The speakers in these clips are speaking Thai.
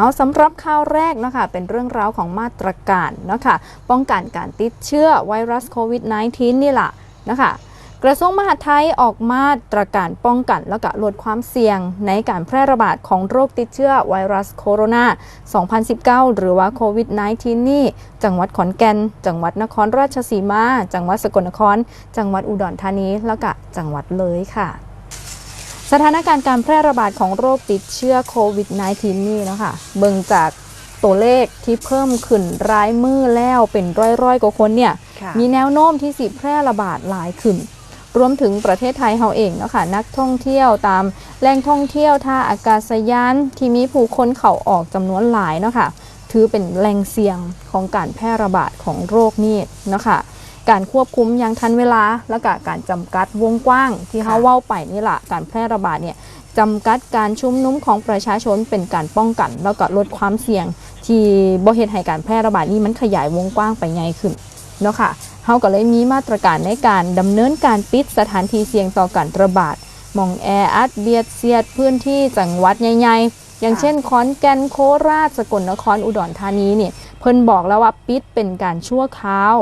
เอาสำหรับข่าวแรกนะคะเป็นเรื่องราวของมาตรการนะคะป้องกันการติดเชื้อไวรัสโควิด -19 นี่แหละนะคะกระทรวงมหาดไทยออกมาตรการป้องกันและก็ลดความเสี่ยงในการแพร่ระบาดของโรคติดเชื้อไวรัสโคโรนา 2019 หรือว่าโควิด -19 นี่ จังหวัดขอนแก่น จังหวัดนครราชสีมา จังหวัดสกลนคร จังหวัดอุดรธานี แล้วก็จังหวัดเลยค่ะ สถานการณ์การแพร่ระบาดของโรคติดเชื้อโควิด -19 นี่นะคะเบิ่งจากตัวเลขที่เพิ่มขึ้นรายมือแล้วเป็นร้อยๆกว่าคนเนี่ยค่ะมีแนวโน้มที่สิแพร่ระบาดหลายขึ้น รวมถึงประเทศไทยเฮาเองเนาะค่ะนักท่องเที่ยวตามแหล่งท่องเที่ยวท่าอากาศยานที่มีผู้คนเข้าออกจำนวนหลายเนาะค่ะถือเป็นแหล่งเสี่ยงของการแพร่ระบาดของโรคนี้เนาะค่ะ การควบคุมอยังทันเวลา และก็การจำกัดวงกว้างที่เขาค่ะเว้าไปนี่แหละการแพร่ระบาดเนี่ยจำกัดการชุมนุมของประชาชนเป็นการป้องกัน แล้วก็ลดความเสี่ยง ที่บ่เฮ็ดให้การแพร่ระบาดนี้มันขยายวงกว้างไปใหญ่ขึ้นเนาะค่ะเฮาก็เลยมีมาตรการในการดำเนินการปิดสถานที่เสี่ยงต่อการระบาดมองแออัดเบียดเสียดพื้นที่จังหวัดใหญ่ๆ อย่างเช่นขอนแก่นโคราชสกลนครอุดรธานีเนี่ยเพิ่นบอกแล้วว่าปิดเป็นการชั่วคราว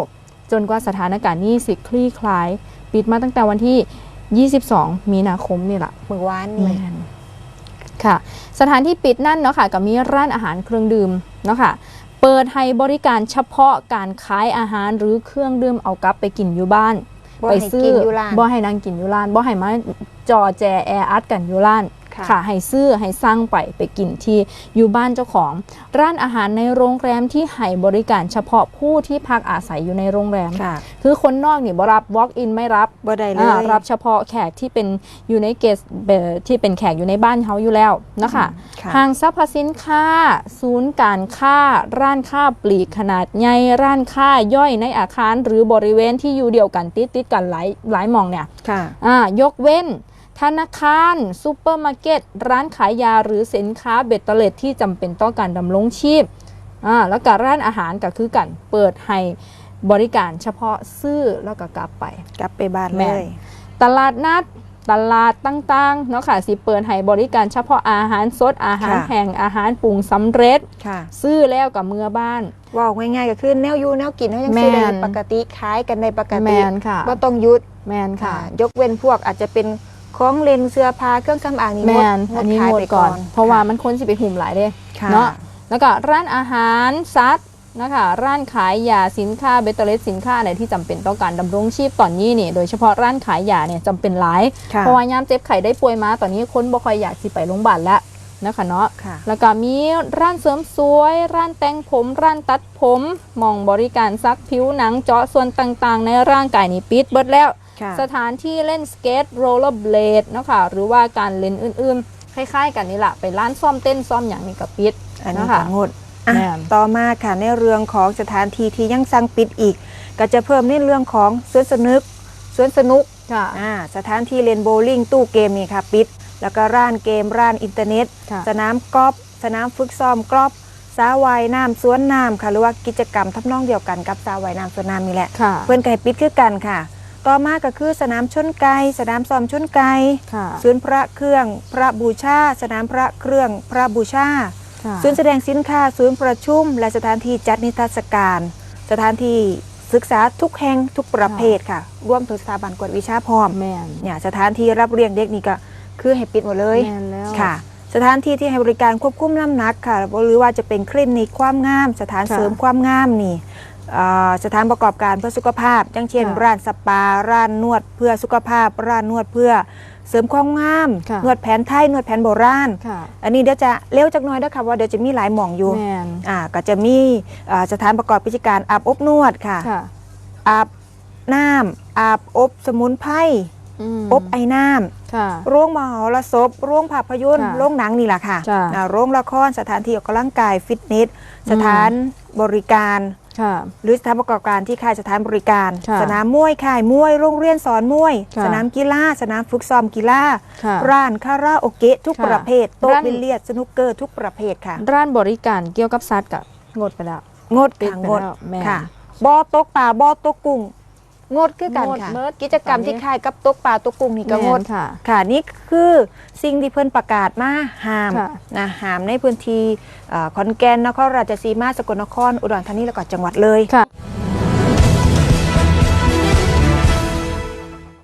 จนกว่าสถานการณ์นี้สิคลี่คลาย ปิดมาตั้งแต่วันที่ 22 มีนาคมนี่แหละเมื่อวานแมนี่นค่ะ สถานที่ปิดนั่นเนาะค่ะก็มีร้านอาหารเครื่องดื่มเนาะค่ะเปิดให้บริการเฉพาะการขายอาหารหรือเครื่องดื่มเอากลับไปกินอยู่บ้านบ่ไปให้ซื้กินอยู่ร้านบ่ให้นั่งกินอยู่ร้านบ่ให้มาจอแจแออัดกันอยู่ร้าน ค่ะค่ะให้ซื้อให้สร้างไปไปกินที่อยู่บ้านเจ้าของ ร้านอาหารในโรงแรมที่ให้บริการเฉพาะผู้ที่พักอาศัยอยู่ในโรงแรมค่ะคือคนนอกนี่บ่รับ walk in ไม่รับบ่ได้เลยอ่ารับเฉพาะแขกที่เป็นอยู่ในเกสเอ่อที่เป็นแขกอยู่ในบ้านเขาอยู่แล้วนะคะค่ะห้างสรรพสินค้า ศูนย์การค้า ร้านค้าปลีกขนาดใหญ่ร้านค้าย่อยในอาคาร หรือบริเวณที่อยู่เดียวกันติดติดๆกันหลายหลายหมองเนี่ยค่ะอ่ายกเว้น ธนาคารซูเปอร์มาร์เก็ต ร้านขายยาหรือสินค้าเบ็ดเตล็ดที่จำเป็นต่อการดำรงชีพอ่าแล้วก็ร้านอาหารก็คือกันเปิดให้บริการเฉพาะซื้อแล้วก็กลับไป กลับไปบ้านแม่เลยตลาดนัดตลาดต่างๆเนาะค่ะสิเปิดให้บริการเฉพาะอาหารสดอาหารค่ะแห้งอาหารปรุงสำเร็จค่ะซื้อแล้วกับเมื่อบ้านว่าง่ายๆก็คือแนวอยู่แนวกินเขายังซื้อได้แม่นปกติขายกันในปกแมตินค่ะบ่ต้องหยุดแมนค่ะอ่ายกเว้นพวกอาจจะเป็น ของเล่นเสื้อผ้าเครื่องสำอางนี่แมงดนงอัดนนี้ขายงดไปก่อน เพราะว่าค่มันคนสิไปหุ่มหลายเด้ค่ะเนาะแล้วก็ร้านอาหารซัดนะคะร้านขายยาสินค้าเบตเตอร์เลสสินค้าอะไรที่จำเป็นต่อการดำรงชีพตอนนี้นี่โดยเฉพาะร้านขายยาเนี่ยจำเป็นหลายค่ะเพราะว่ายามเจ็บไข้ได้ป่วยมาตอนนี้คนบ่ค่อยอยากสิไปโรงพยาบาลแล้วนะคะเนาะค่ะแล้วก็มีร้านเสริมสวย ร้านแต่งผม ร้านตัดผมหมองบริการซักผิวหนังเจาะส่วนต่างๆ ในร่างกายนี่ปิดเบิดแล้วค่ะ สถานที่เล่นสเกตโรลเลอร์เบลดเนาะคะหรือว่าการเล่นอื่นๆ คล้ายๆ กันนี่แหละไปร้านซ่อมเต้นซ่อมอย่างนี้ก็ปิดอันนี้นะคะก็งดอะแม่นต่อมาค่ะในเรื่องของสถานที่ที่ยังสั่งปิดอีก ก็จะเพิ่มในเรื่องของสวนสนุกสวนสนุกค่ะอ่าสถานที่เล่นโบว์ลิ่งตู้เกมนี่ค่ะปิด แล้วก็ร้านเกมร้านอินเทอร์เน็ตค่ะสนามกอล์ฟสนามฝึกซ้อมกอล์ฟสาว่ายน้ำสวนน้ำค่ะหรือว่ากิจกรรมทำนองเดียวกันกับสาว่ายน้ำสวนน้ำนี่แหละค่ะเพื่อนไก่ปิดคือกันค่ะ ต่อมาก็คือสนามชนไก่สนามซ้อมชนไก่ค่ะศูนย์พระเครื่อง พระบูชา สนามพระเครื่อง พระบูชา ค่ะศูนย์แสดงสินค้า ศูนย์ประชุม และสถานที่จัดนิทรรศการ สถานที่ศึกษาทุกแห่งทุกประเภทค่ะ ร่วมถึงสถาบันกวดวิชาพร้อม แมนเนี่ยสถานที่รับเลี้ยงเด็กนี่ก็คือให้ปิดหมดเลยแมนแล้วค่ะ สถานที่ที่ให้บริการควบคุมน้ำหนักค่ะหรือว่าจะเป็นคลินิกความงาม สถานค่ะเสริมความงามนี่ อ่าสถานประกอบการเพื่อสุขภาพอย่างเช่น ค่ะร้านสปา ร้านนวดเพื่อสุขภาพ ร้านนวดเพื่อเสริมความงาม ค่ะ นวดแผนไทย นวดแผนโบราณ ค่ะอันนี้เดี๋ยวจะเร็วจักหน่อยนะคะว่าเดี๋ยวจะมีหลายหม่องอยู่ แมนอ่าก็จะมีอ่าสถานประกอบกิจการอาบอบนวดค่ะค่ะอาบน้ำอาบอบสมุนไพรมอบไอ้น้ำค่ะโรงมหรสพโรงภาพยนตร์ค่ะโรงหนังนี่แหละค่ะจ้ะอ่าโรงละครสถานที่ออกกำลังกายฟิตเนส สถานบริการค่ะ หรือสถานประกอบการที่ค่ายสถานบริการค่ะสนามมวยค่ายมวยโรงเรียนสอนมวยค่ะสนามกีฬาสนามฝึกซ้อมกีฬาค่ะร้านคาราโอเกะทุกค่ะประเภทโต๊ะร้านบิลเลียดสนุกเกอร์ทุกประเภทค่ะ ร้านบริการเกี่ยวกับสัตว์กับงดไปแล้วงดปิดค่ะไปงดแล้วแม่ค่ะบอตกป่าบอตกกุ้ง งดคือกันงดค่ะ เมิดกิจกรรมตอนนี้ที่คล้ายกับตกปลาตกกุ้งนี่ก็งแม่ดนค่ะ ค่ะนี่คือสิ่งที่เพิ่นประกาศมาห้ามค่ะนะห้ามในพื้นที่เอ่อขอนแก่นนครราชสีมาสกลนครอุดรธานีแล้วก็จังหวัดเลย ค่ะ